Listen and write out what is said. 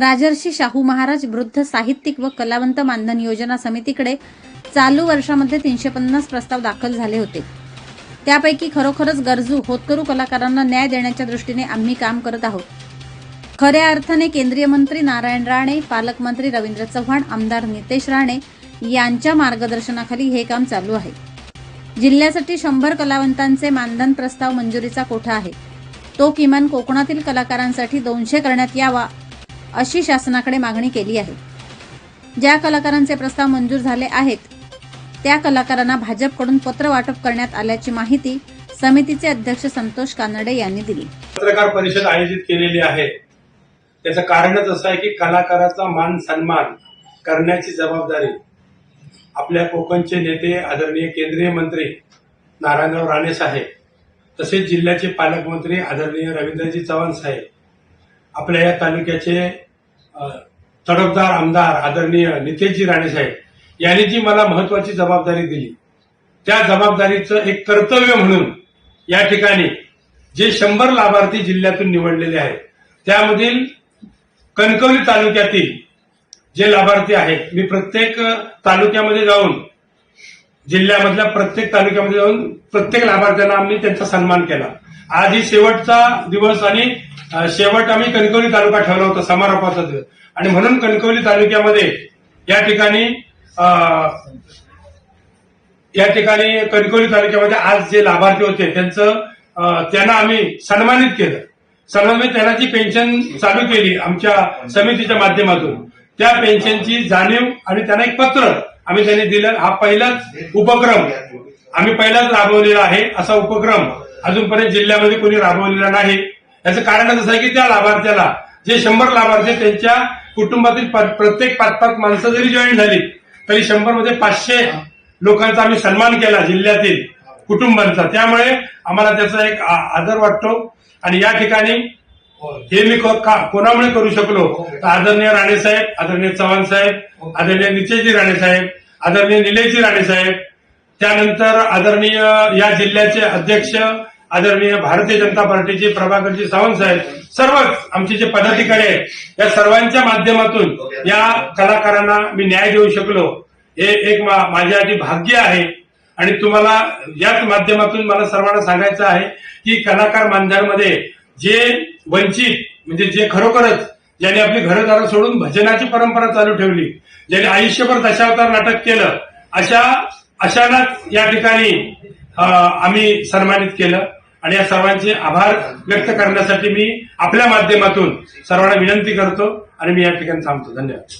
राजर्षी शाहू महाराज वृद्ध साहित्यिक व कलावंत मानधन योजना समितीकडे चालू वर्षामध्ये तीनशे पन्नास प्रस्ताव दाखल झाले होते. त्यापैकी खरोखरच गरजू होतकरू कलाकारांना न्याय देण्याच्या दृष्टीने आम्ही काम करत आहोत. खऱ्या अर्थाने केंद्रीय मंत्री नारायण राणे पालकमंत्री रवींद्र चव्हाण आमदार नितेश राणे यांच्या मार्गदर्शनाखाली हे काम चालू आहे. जिल्ह्यासाठी शंभर कलावंतांचे मानधन प्रस्ताव मंजुरीचा कोठा आहे? तो किमान कोकणातील कलाकारांसाठी दोनशे करण्यात यावा अशी शासनाकडे मागणी केली आहे. ज्या कलाकारांचे प्रस्ताव मंजूर झाले आहेत त्या कलाकारांना भाजपकडून पत्र वाटप करण्यात आल्याची माहिती समितीचे अध्यक्ष संतोष कानडे यांनी दिली. पत्रकार परिषद आयोजित केलेली आहे. त्याचं कारणच असं आहे की कलाकाराचा मान सन्मान करण्याची जबाबदारी आपल्या कोकणचे नेते आदरणीय केंद्रीय मंत्री नारायणराव राणे साहेब तसेच जिल्ह्याचे पालकमंत्री आदरणीय रवींद्रजी चव्हाण साहेब आपल्या या तालुक्याचे तडफदार आमदार आदरणीय नितेशजी राणेसाहेब यांनी जी मला महत्वाची जबाबदारी दिली त्या जबाबदारीचं एक कर्तव्य म्हणून या ठिकाणी जे शंभर लाभार्थी जिल्ह्यातून निवडलेले आहेत त्यामधील कणकवली तालुक्यातील जे लाभार्थी आहेत मी प्रत्येक तालुक्यामध्ये जाऊन जिल्ह्यामधल्या प्रत्येक तालुक्यामध्ये जाऊन प्रत्येक लाभार्थ्यांना आम्ही त्यांचा सन्मान केला. आज ही शेवटचा दिवस आणि शेवट आम्ही कणकवली तालुका ठेवला होता समारोपाचा दिवस. आणि म्हणून कणकवली तालुक्यामध्ये या ठिकाणी या ठिकाणी कणकवली तालुक्यामध्ये आज जे लाभार्थी होते त्यांचं त्यांना आम्ही सन्मानित केलं. सन्मानित त्यांना जी पेन्शन चालू केली आमच्या समितीच्या माध्यमातून. त्या पेन्शनची जाणीव आणि त्यांना एक पत्र आम्ही त्यांनी दिलं. हा पहिलाच उपक्रम आम्ही पहिलाच राबवलेला आहे. असा उपक्रम अजूनपर्यंत जिल्ह्यामध्ये कोणी राबवलेला नाही. याचं कारण असं आहे की त्या लाभार्थ्याला जे शंभर लाभार्थी त्यांच्या कुटुंबातील प्रत्येक पाच पाच माणसं जरी जॉईन झाली तरी शंभरमध्ये पाचशे लोकांचा आम्ही सन्मान केला जिल्ह्यातील कुटुंबांचा. त्यामुळे आम्हाला त्याचा एक आदर वाटतो. आणि या ठिकाणी हे मी कोणामुळे करू शकलो? तर आदरणीय राणे साहेब आदरणीय चव्हाण साहेब आदरणीय नितेशजी राणे साहेब आदरणीय निलेशजी राणे साहेब त्यानंतर आदरणीय या जिल्ह्याचे अध्यक्ष आदरणीय भारतीय जनता पार्टीचे प्रभाकरजी सावंत साहेब सर्वच आमचे जे पदाधिकारी आहेत या सर्वांच्या माध्यमातून या कलाकारांना मी न्याय देऊ शकलो. हे एक माझ्यासाठी भाग्य आहे. आणि तुम्हाला याच माध्यमातून मला सर्वांना सांगायचं आहे की कलाकार मानधनमध्ये जे वंचित म्हणजे जे खरोखरच ज्यांनी आपली घरदारं सोडून भजनाची परंपरा चालू ठेवली ज्यांनी आयुष्यभर दशावतार नाटक केलं अशा अशांनाच या ठिकाणी आम्ही सन्मानित केलं. आणि या सर्वांचे आभार व्यक्त करण्यासाठी मी आपल्या माध्यमातून सर्वांना विनंती करतो आणि मी या ठिकाणी थांबतो. धन्यवाद.